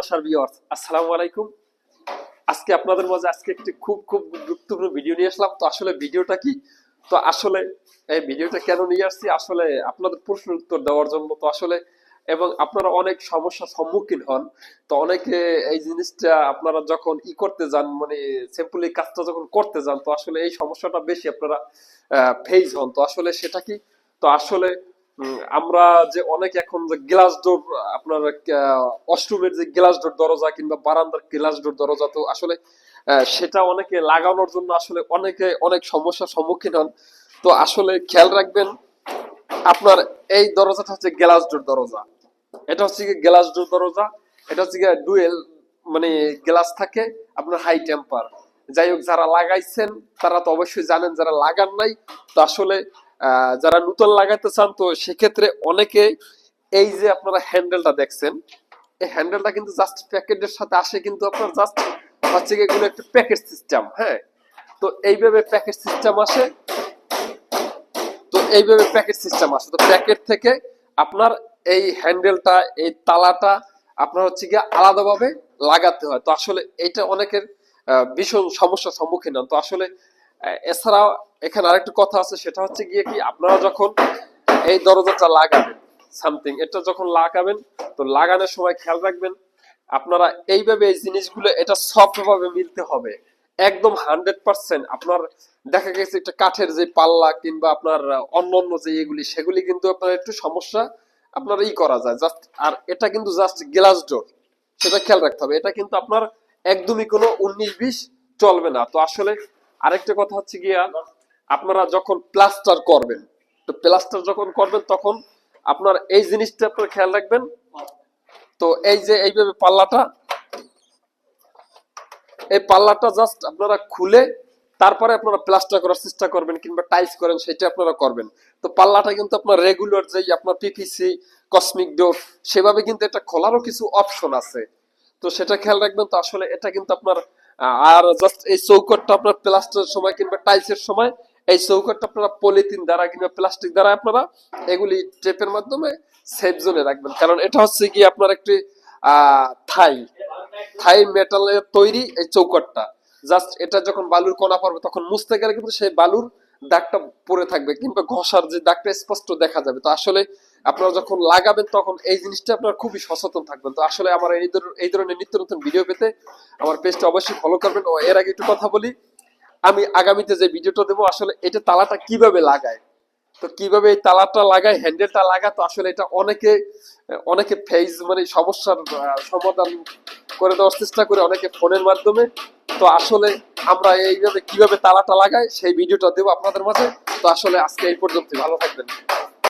আসসালামু আলাইকুম। আজকে আপনাদের মাঝে আজকে একটি খুব খুব গুরুত্বপূর্ণ ভিডিও নিয়ে আসলাম। তো আসলে ভিডিওটা কি? তো আসলে এই ভিডিওটা কেন নিয়ে আসছি? আসলে আপনাদের প্রশ্ন উত্তর দেওয়ার জন্য তো আসলে, এবং আপনারা অনেক সমস্যার সম্মুখীন হন। তো অনেকে এই জিনিসটা আপনারা যখন ই করতে যান মানে সিম্পলি কাজটা যখন করতে যান, তো আসলে এই সমস্যাটা বেশি আপনারা ফেস হন। তো আসলে সেটা কি? তো আসলে আমরা যে অনেক এখন যে গ্লাস ডোর আপনার অষ্টমের যে গ্লাস ডোর দরজা কিংবা বারান্দার গ্লাস ডোর দরজা, তো আসলে সেটা অনেকে লাগানোর জন্য আসলে অনেকে অনেক সমস্যার সম্মুখীন হন। তো আসলে খেয়াল রাখবেন, আপনার এই দরজাটা হচ্ছে গ্লাস ডোর দরজা। এটা হচ্ছে গ্লাস ডোর দরজা, এটা হচ্ছে ডুয়েল মানে গ্লাস থাকে, আপনার হাই টেম্পার। যাই হোক, যারা লাগাইছেন, তারা তো অবশ্যই জানেন, যারা লাগান নাই, তো আসলে যারা নতুন লাগাতে চান, তো সেক্ষেত্রে অনেকে এই যে আপনারা হ্যান্ডেলটা দেখছেন, এই হ্যান্ডেলটা কিন্তু জাস্ট প্যাকেটের সাথে আসে কিন্তু আপনার জাস্ট হচ্ছে এগুলো একটা প্যাকেট সিস্টেম হ্যাঁ? তো এইভাবে প্যাকেট সিস্টেম আসে। তো এইভাবে প্যাকেট সিস্টেম আসে। তো প্যাকেট থেকে আপনার এই হ্যান্ডেলটা এই তালাটা আপনার হচ্ছে গিয়ে আলাদাভাবে লাগাতে হয়। তো আসলে এটা অনেকের ভীষণ সমস্যার সম্মুখীন হন। তো আসলে আহ, এছাড়াও এখানে আরেকটা কথা আছে সেটা হচ্ছে গিয়ে কি আপনারা যখন এই দরজাটা লাগাবেন সামথিং এটা যখন লাগাবেন তো লাগানোর সময় খেয়াল রাখবেন আপনারা এইভাবে এই জিনিসগুলো এটা সফট ভাবে মিলতে হবে। একদম হান্ড্রেড পার্সেন্ট আপনার দেখা গেছে একটা কাঠের যে পাল্লা কিংবা আপনার অন্য অন্য যে এগুলি সেগুলি কিন্তু আপনার একটু সমস্যা আপনার ই করা যায়। জাস্ট আর এটা কিন্তু জাস্ট গ্লাস ডোর সেটা খেয়াল রাখতে হবে। এটা কিন্তু আপনার একদমই কোনো উনিশ বিশ চলবে না। তো আসলে আরেকটা কথা হচ্ছে গিয়া, আপনারা যখন প্লাস্টার করবেন, তো প্লাস্টার যখন করবেন তখন আপনার এই জিনিসটা আপনার খেয়াল রাখবেন। তো এই যে এইভাবে পাল্লাটা, এই পাল্লাটা জাস্ট আপনারা খুলে তারপরে আপনারা প্লাস্টার করার চেষ্টা করবেন কিংবা টাইলস করেন, সেটা আপনারা করবেন। তো পাল্লাটা কিন্তু আপনার রেগুলার যেই আপনার পিপিসি কসমিক ডোর সেভাবে কিন্তু এটা খোলারও কিছু অপশন আছে। তো সেটা খেয়াল রাখবেন, তো আসলে এটা কিন্তু আপনার আর জাস্ট এই চৌকটটা আপনার প্লাস্টারের সময় কিংবা টাইলসের সময়, এই চৌকটটা আপনারা পলিথিন দ্বারা কিংবা প্লাস্টিক দ্বারা আপনারা এগুলি টেপের মাধ্যমে সেফ জোনে রাখবেন। কারণ এটা হচ্ছে কি আপনার একটি থাই। থাই মেটালের তৈরি এই চৌকটটা। জাস্ট এটা যখন বালুর কণা পড়বে, তখন মুছতে গেলে কিন্তু সেই বালুর দাগটা পড়ে থাকবে কিংবা ঘষার যে দাগটা স্পষ্ট দেখা যাবে। তো আসলে আপনারা যখন লাগাবেন তখন এই জিনিসটা আপনারা খুবই সচেতন থাকবেন। তো আসলে আমার এই ধরনের নিত্য নতুন ভিডিও পেতে আমার পেজটা অবশ্যই ফলো করবেন। ও, এর আগে একটু কথা বলি, আমি আগামীতে যে ভিডিওটা দেবো, আসলে এটা তালাটা কীভাবে লাগায়? তো কীভাবে এই তালাটা লাগায় হ্যান্ডেলটা লাগা তো আসলে এটা অনেকে অনেকে ফেস মানে সমস্যার সমাধান করে দেওয়ার চেষ্টা করে অনেকে ফোনের মাধ্যমে। তো আসলে আমরা এইভাবে কীভাবে তালাটা লাগাই সেই ভিডিওটা দেবো আপনাদের মাঝে। তো আসলে আজকে এই পর্যন্ত ভালো থাকবেন।